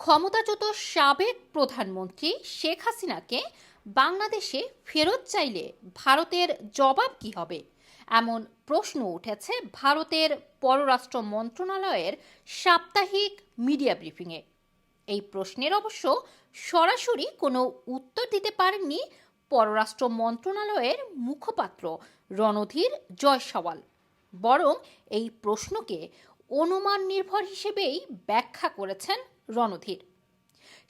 ক্ষমতাচ্যুত সাবেক প্রধানমন্ত্রী শেখ হাসিনাকে বাংলাদেশে ফেরত চাইলে ভারতের জবাব কী হবে? এমন প্রশ্ন উঠেছে ভারতের পররাষ্ট্র মন্ত্রণালয়ের সাপ্তাহিক মিডিয়া ব্রিফিংয়ে। এই প্রশ্নের অবশ্য সরাসরি কোনো উত্তর দিতে পারেননি পররাষ্ট্র মন্ত্রণালয়ের মুখপাত্র রণধীর জয়সওয়াল। বরং এই প্রশ্নকে অনুমান নির্ভর হিসেবেই ব্যাখ্যা করেছেন রণধীর।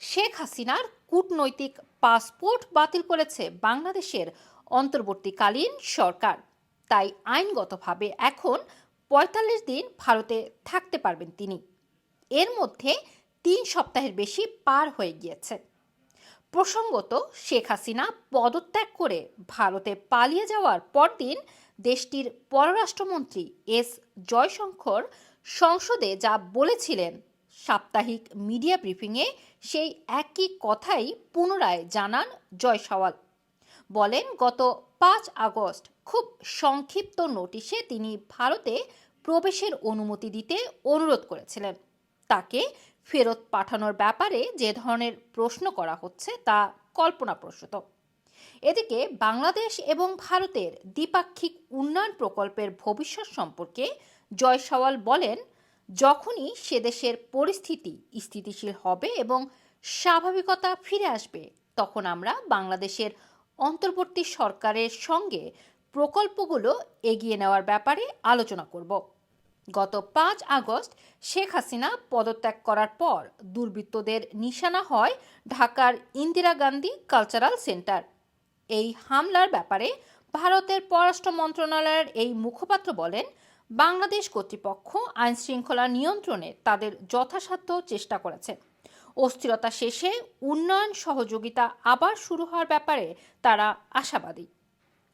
শেখ হাসিনার কূটনৈতিক পাসপোর্ট বাতিল করেছে বাংলাদেশের অন্তর্বর্তীকালীন সরকার। তাই আইনগতভাবে এখন পঁয়তাল্লিশ দিন ভারতে থাকতে পারবেন তিনি। এর মধ্যে তিন সপ্তাহের বেশি পার হয়ে গিয়েছে। প্রসঙ্গত, শেখ হাসিনা পদত্যাগ করে ভারতে পালিয়ে যাওয়ার পরদিন দেশটির পররাষ্ট্রমন্ত্রী এস জয়শঙ্কর সংসদে যা বলেছিলেন সাপ্তাহিক মিডিয়া ব্রিফিংয়ে সেই একই কথাই পুনরায় জানান জয়সওয়াল। বলেন, গত পাঁচ আগস্ট খুব সংক্ষিপ্ত নোটিশে তিনি ভারতে প্রবেশের অনুমতি দিতে অনুরোধ করেছিলেন। তাকে ফেরত পাঠানোর ব্যাপারে যে ধরনের প্রশ্ন করা হচ্ছে তা কল্পনাপ্রসূত। এদিকে বাংলাদেশ এবং ভারতের দ্বিপাক্ষিক উন্নয়ন প্রকল্পের ভবিষ্যৎ সম্পর্কে জয়সওয়াল বলেন যখনই সে দেশের পরিস্থিতি স্থিতিশীল হবে এবং স্বাভাবিকতা ফিরে আসবে, তখন আমরা বাংলাদেশের অন্তর্বর্তী সরকারের সঙ্গে প্রকল্পগুলো এগিয়ে নেওয়ার ব্যাপারে আলোচনা করব। গত পাঁচ আগস্ট শেখ হাসিনা পদত্যাগ করার পর দুর্বৃত্তদের নিশানা হয় ঢাকার ইন্দিরা গান্ধী কালচারাল সেন্টার। এই হামলার ব্যাপারে ভারতের পররাষ্ট্র মন্ত্রণালয়ের এই মুখপাত্র বলেন বাংলাদেশ কর্তৃপক্ষ আইন শৃঙ্খলা নিয়ন্ত্রণে তাদের যথাসাধ্য চেষ্টা করেছে। অস্থিরতা শেষে উন্নয়ন সহযোগিতা আবার শুরু হওয়ার ব্যাপারে তারা আশাবাদী।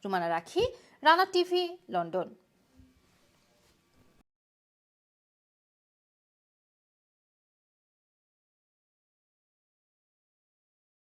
রুমানা রাখি, রানা টিভি, লন্ডন।